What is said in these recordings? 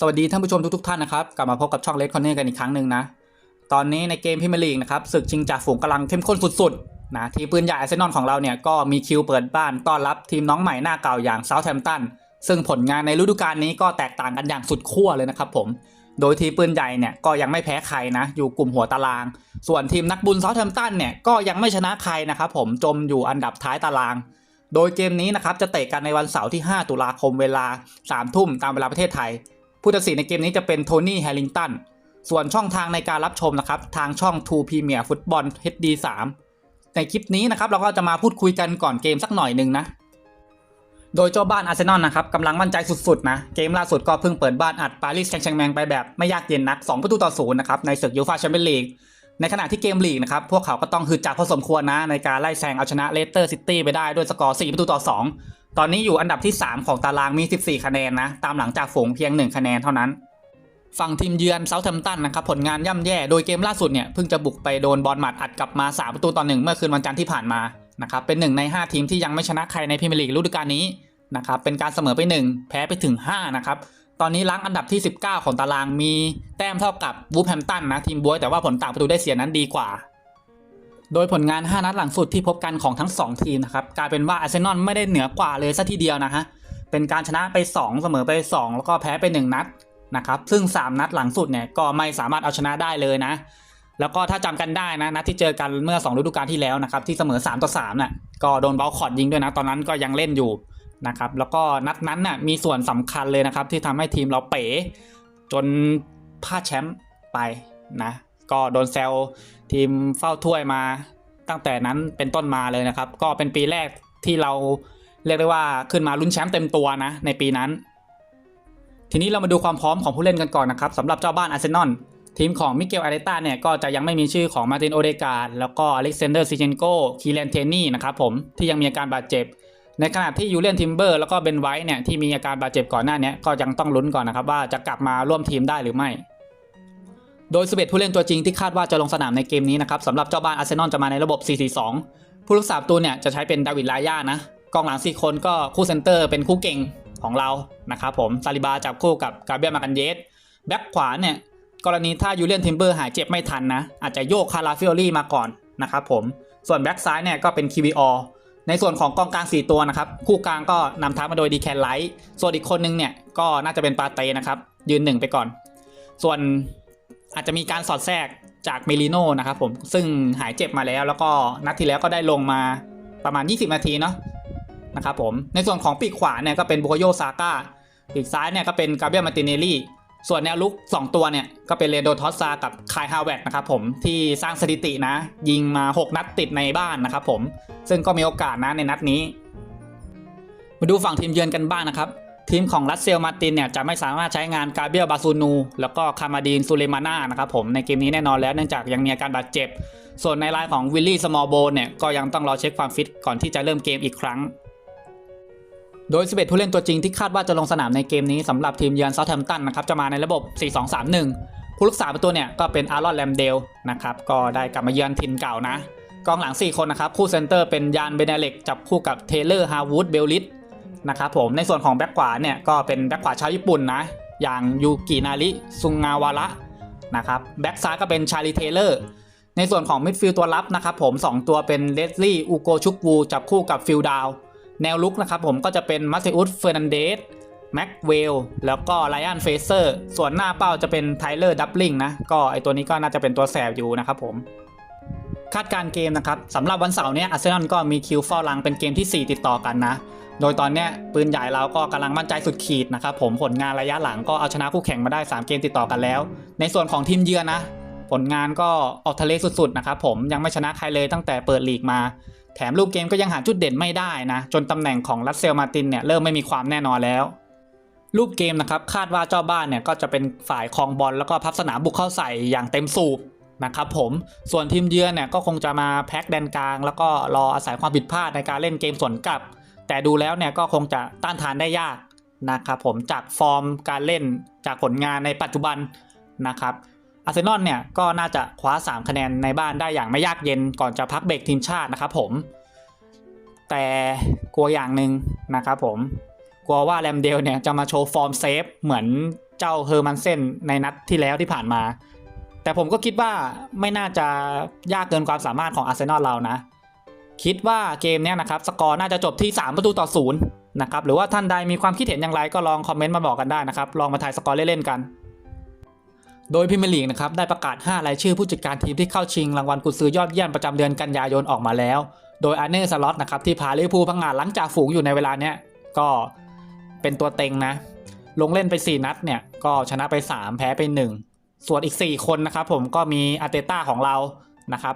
สวัสดีท่านผู้ชมทุกๆท่านนะครับ กลับมาพบกับช่องเลดคอนเนอร์กันอีกครั้งหนึ่งนะ ตอนนี้ในเกมพรีเมียร์ลีกนะครับศึกชิงจ่าฝูงกำลังเข้มข้นสุดๆนะทีมปืนใหญ่อาร์เซนอลของเราเนี่ยก็มีคิวเปิดบ้านต้อนรับทีมน้องใหม่หน้าเก่าอย่างเซาท์แฮมป์ตันซึ่งผลงานในฤดูกาลนี้ก็แตกต่างกันอย่างสุดขั้วเลยนะครับผม โดยทีมปืนใหญ่เนี่ยก็ยังไม่แพ้ใครนะ อยู่กลุ่มหัวตาราง ส่วนทีมนักบุญเซาท์แฮมป์ตันเนี่ยก็ยังไม่ชนะใครนะครับผมจมอยู่อันดับท้ายตารางโดยเกมนี้นะครับจะเตะกันในวันเสาร์ที่ 5 ตุลาคมเวลา 3 ทุ่มตามเวลาประเทศไทย ผู้ตัดสินในเกมนี้จะเป็นโทนี่แฮร์ริงตันส่วนช่องทางในการรับชมนะครับทางช่อง 2 Premier Football HD 3ในคลิปนี้นะครับเราก็จะมาพูดคุยกันก่อนเกมสักหน่อยหนึ่งนะ โดยเจ้าบ้านอาร์เซนอลนะครับกำลังมั่นใจสุดๆนะ เกมล่าสุดก็เพิ่งเปิดบ้านอัดปารีสแซงต์แชร์แมงไปแบบไม่ยากเย็นนัก 2 ประตูต่อศูนย์นะครับในศึกยูฟ่าแชมเปี้ยนลีกในขณะที่เกมลีกนะครับพวกเขาก็ต้องฮึดจักพอสมควรนะ ในการไล่แซงเอาชนะเลสเตอร์ซิตี้ไปได้ด้วยสกอร์4ประตูต่อ 2 ตอนนี้อยู่อันดับที่ 3 ของตารางมี 14 คะแนนนะ ตามหลังจากฝูงเพียง 1 คะแนนเท่านั้น ฝั่งทีมเยือนเซาท์แฮมป์ตันนะครับผลงานย่ำแย่โดยเกมล่าสุดเนี่ยเพิ่งจะบุกไปโดนบอลหมัดอัดกลับมา 3 ประตูต่อหนึ่งเมื่อคืนวันจันทร์ที่ผ่านมานะครับเป็นหนึ่งใน 5 ทีมที่ยังไม่ชนะใครในพรีเมียร์ลีกฤดูกาลนี้นะครับเป็นการเสมอไป 1 แพ้ไปถึง 5 นะครับตอนนี้ล้งอันดับที่ 19 ของตารางมีแต้มเท่ากับวูฟแฮมป์ตันนะทีมบวยแต่ว่าผลต่างประตูได้เสียนั้นดีกว่า โดยผลงาน 5 นัดหลังสุดที่พบกันของทั้ง 2 ทีมนะครับกลายเป็นว่าอาร์เซนอลไม่ได้เหนือกว่าเลยซะทีเดียวนะฮะเป็นการชนะไป 2 เสมอไป 2 แล้วก็แพ้ไป 1 นัดนะครับซึ่ง 3 นัดหลังสุดเนี่ยก็ไม่สามารถเอาชนะได้เลยนะ แล้วก็ถ้าจำกันได้นะนัดที่เจอกันเมื่อ 2 ฤดูกาลที่แล้วนะครับที่เสมอ3ต่อ3น่ะก็โดนเบลคอร์ดยิงด้วยนะตอนนั้นก็ยังเล่นอยู่นะครับแล้วก็นัดนั้นน่ะมีส่วนสำคัญเลยนะครับที่ทำให้ทีมเราเป๋จนพลาดแชมป์ไปนะก็โดนแซว ทีมเฝ้าถ้วยมา ตั้งแต่นั้นเป็นต้นมาเลยนะครับ ก็เป็นปีแรกที่เราเรียกได้ว่าขึ้นมาลุ้นแชมป์เต็มตัวนะในปีนั้น ทีนี้เรามาดูความพร้อมของผู้เล่นกันก่อนนะครับสำหรับเจ้าบ้านอาร์เซนอลทีมของมิเกลอาร์เตต้าเนี่ยก็จะยังไม่มีชื่อของมาตินโอเดกาดแล้วก็อเล็กซานเดอร์ซิเชนโกคีแลนเทนี่นะครับผมที่ยังมีอาการบาดเจ็บ ในขณะที่ยูเลียนทิมเบอร์แล้วก็เบนไวท์เนี่ยที่มีอาการบาดเจ็บก่อนหน้านี้ก็ยังต้องลุ้นก่อนนะครับว่าจะกลับมาร่วมทีมได้หรือไม่ โดย 11 ผู้เล่นตัวจริงที่คาดว่าจะลงสนามในเกมนี้นะครับสำหรับเจ้าบ้านอาร์เซนอลจะมาในระบบ 4-4-2 ผู้รักษาประตูเนี่ยจะใช้เป็นดาวิดลาย่านะกองหลัง 4 คนก็คู่เซนเตอร์เป็นคู่เก่งของเรานะครับผมซาลิบาจับคู่กับกาเบียลมากันเยสแบ็คขวาเนี่ยกรณีถ้ายูเลียนทิมเบอร์หายเจ็บไม่ทันนะอาจจะโยกคาราฟิโอลี่มาก่อนนะครับผมส่วนแบ็คซ้ายเนี่ยก็เป็นคีวีออในส่วนของกองกลาง 4 ตัวนะครับ คู่กลางก็นำทัพมาโดยดีแคนไลท์ส่วนอีกคนนึงเนี่ยก็น่าจะเป็นปาเต้นะครับ ยืนหนึ่งไปก่อน ส่วน อาจจะมีการสอดแทรกจากเมลิโนนะครับผมซึ่งหายเจ็บมาแล้ว แล้วก็นัดที่แล้วก็ได้ลงมาประมาณ 20 นาทีเนาะนะครับผมในส่วนของปีกขวาเนี่ยก็เป็นบุโกโยซาก้าปีกซ้ายเนี่ยก็เป็นกาเบรียลมาติเนลลี่ส่วนแนวลุก 2 ตัวเนี่ย ก็เป็นเรโดทอสซากับคายฮาวเวกนะครับผมที่สร้างสถิตินะ ยิงมา 6 นัดติดในบ้านนะครับผมซึ่งก็มีโอกาสนะในนัดนี้ มาดูฝั่งทีมเยือนกันบ้างนะครับ ทีมของรัสเซลมาตินเนี่ยจะไม่สามารถใช้งานกาเบียลบาซูนู แล้วก็คามาดีนซูเลมาน่านะครับผมในเกมนี้แน่นอนแล้วเนื่องจากยังมีอาการบาดเจ็บ ส่วนในรายของวิลลี่สมอลโบนเนี่ยก็ยังต้องรอเช็คความฟิตก่อนที่จะเริ่มเกมอีกครั้ง โดย 11 ผู้เล่นตัวจริงที่คาดว่าจะลงสนามในเกมนี้สำหรับทีมเยือนเซาท์แฮมป์ตันนะครับจะมาในระบบ 4-2-3-1 ผู้รักษาประตูเนี่ยก็เป็นอารอนแลมเดลนะครับก็ได้กลับมาเยือนถิ่นเก่านะกองหลัง 4 คนนะครับคู่เซนเตอร์เป็นยานเบเนเล็กจับคู่กับเทเลอร์ฮาวูดเบลลิส นะครับผมในส่วนของแบ็กขวาเนี่ยก็เป็นแบ็กขวาชาวญี่ปุ่นนะอย่างยูกินาริซุงงาวาระนะครับแบ็กซ้ายก็เป็นชาลีเทเลอร์ในส่วนของมิดฟิลด์ตัวรับนะครับผม 2 ตัวเป็นเลสลี่อูโกชุกวูจับคู่กับฟิลดาวแนวลุกนะครับผมก็จะเป็นมาซิอุสเฟอร์นันเดสแม็กเวลแล้วก็ไลออนเฟเซอร์ส่วนหน้าเป้าจะเป็นไทเลอร์ดับลิงนะก็ไอตัวนี้ก็น่าจะเป็นตัวแสบอยู่นะครับผม คาดการ์เกมนะครับสำหรับวันเสาร์เนี้ยอาร์เซนอลก็มีคิวเฝ้ารังเป็นเกมที่ 4 ติดต่อกันนะ โดยตอนเนี้ยปืนใหญ่เราก็กำลังมั่นใจสุดขีดนะครับผมผลงานระยะหลังก็เอาชนะคู่แข่งมาได้ 3 เกมติดต่อกันแล้ว ในส่วนของทีมเยือนนะ ผลงานก็ออกทะเลสุดๆนะครับผมยังไม่ชนะใครเลยตั้งแต่เปิดลีกมา แถมรูปเกมก็ยังหาจุดเด่นไม่ได้นะ จนตำแหน่งของรัสเซลมาตินเนี่ยเริ่มไม่มีความแน่นอนแล้วรูปเกมนะครับคาดว่าเจ้าบ้านเนี่ยก็จะเป็นฝ่ายครองบอลแล้วก็พับสนามบุกเข้าใส่อย่างเต็มสูบ นะครับผมส่วนทีมเยือนเนี่ยก็คงจะมาแพ็คแดนกลาง แล้วก็รออาศัยความผิดพลาดในการเล่นเกมสวนกลับ แต่ดูแล้วเนี่ยก็คงจะต้านทานได้ยากนะครับผมจากฟอร์มการเล่นจากผลงานในปัจจุบันนะครับอาร์เซนอลเนี่ยก็น่าจะคว้า 3 คะแนนในบ้านได้อย่างไม่ยากเย็นก่อนจะพักเบรกทีมชาตินะครับผม แต่กลัวอย่างหนึ่งนะครับผมกลัวว่าแรมเดลเนี่ยจะมาโชว์ฟอร์มเซฟเหมือนเจ้าเฮอร์มันเซนในนัดที่แล้วที่ผ่านมา แต่ผมก็คิดว่าไม่น่าจะยากเกินความสามารถของอาร์เซนอลเรานะ คิดว่าเกมนี้นะครับสกอร์น่าจะจบที่ 3 ประตูต่อศูนย์นะครับหรือว่าท่านใดมีความคิดเห็นอย่างไรก็ลองคอมเมนต์มาบอกกันได้นะครับลองมาทายสกอร์เล่นๆกันโดยพรีเมียร์ลีกนะครับได้ประกาศ 5 รายชื่อผู้จัดการทีมที่เข้าชิงรางวัลกุญซือยอดเยี่ยมประจำเดือนกันยายนออกมาแล้ว โดยอาร์เน่สล็อตนะครับที่พาลิเวอร์พูลพังงาดหลังจากฝูงอยู่ในเวลาเนี้ยก็เป็นตัวเต็งนะ ลงเล่นไป 4 นัดเนี่ยก็ชนะไป 3 แพ้ไป 1 ส่วนอีก 4 คนนะครับผมก็มีอาเตต้าของเรานะครับ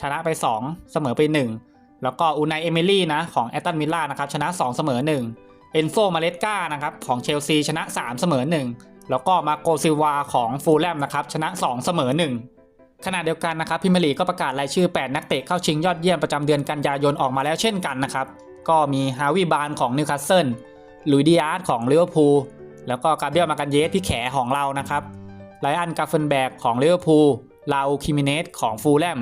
ชนะไป 2 เสมอไป 1 แล้วก็อูนายเอมิลี่นะของแอตตันวิลล่านะครับชนะ 2 เสมอ 1 เอนโซมาเลสกานะครับของเชลซีชนะ 3 เสมอ 1 แล้วก็มาโกซิวาของฟูลแลมนะครับชนะ 2 เสมอ 1 ขณะเดียวกันนะครับพิมลีกก็ประกาศรายชื่อ 8 นักเตะเข้าชิงยอดเยี่ยมประจำเดือนกันยายนออกมาแล้วเช่นกันนะครับก็มีฮาวิบานของนิวคาสเซิลลุยดิอาร์ตของลิเวอร์พูลแล้วก็กาเบรียลมากันเยสพี่แขของเรานะครับ ไลอันกาเฟนแบกของลิเวอร์พูลลาอูคิมิเนสของฟูลแลม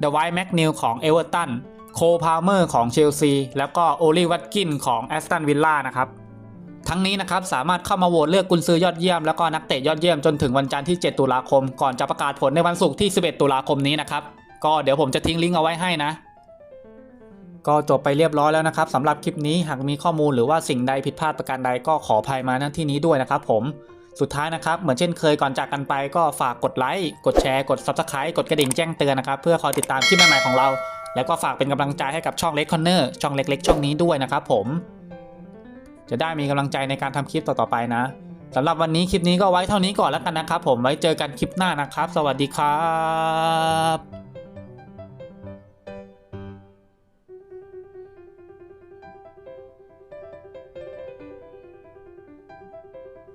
เดวายแม็กนิลของเอเวอร์ตันโคพาเมอร์ของเชลซี แล้วก็โอลีวัตกินของแอสตันวิลล่านะครับ ทั้งนี้นะครับสามารถเข้ามาโหวตเลือกกุนซือยอดเยี่ยม แล้วก็นักเตะยอดเยี่ยมจนถึงวันจันทร์ที่ 7 ตุลาคม ก่อนจะประกาศผลในวันศุกร์ที่ 11 ตุลาคมนี้นะครับ ก็เดี๋ยวผมจะทิ้งลิงก์เอาไว้ให้นะ ก็จบไปเรียบร้อยแล้วนะครับสำหรับคลิปนี้หากมีข้อมูลหรือว่าสิ่งใดผิดพลาดประการใดก็ขออภัยมาณที่นี้ด้วยนะครับผม สุดท้ายนะครับ เหมือนเช่นเคยก่อนจากกันไปก็ฝากกดไลค์ กดแชร์ กด Subscribe กดกระดิ่งแจ้งเตือนนะครับ เพื่อคอยติดตามคลิปใหม่ๆของเรา แล้วก็ฝากเป็นกำลังใจให้กับช่องเล็กคอนเนอร์ช่องเล็ก ๆ ช่องนี้ด้วยนะครับผม จะได้มีกำลังใจในการทำคลิปต่อๆไปนะสำหรับวันนี้คลิปนี้ก็ไว้เท่านี้ก่อนแล้วกันนะครับ ผมไว้เจอกันคลิปหน้านะครับ สวัสดีครับ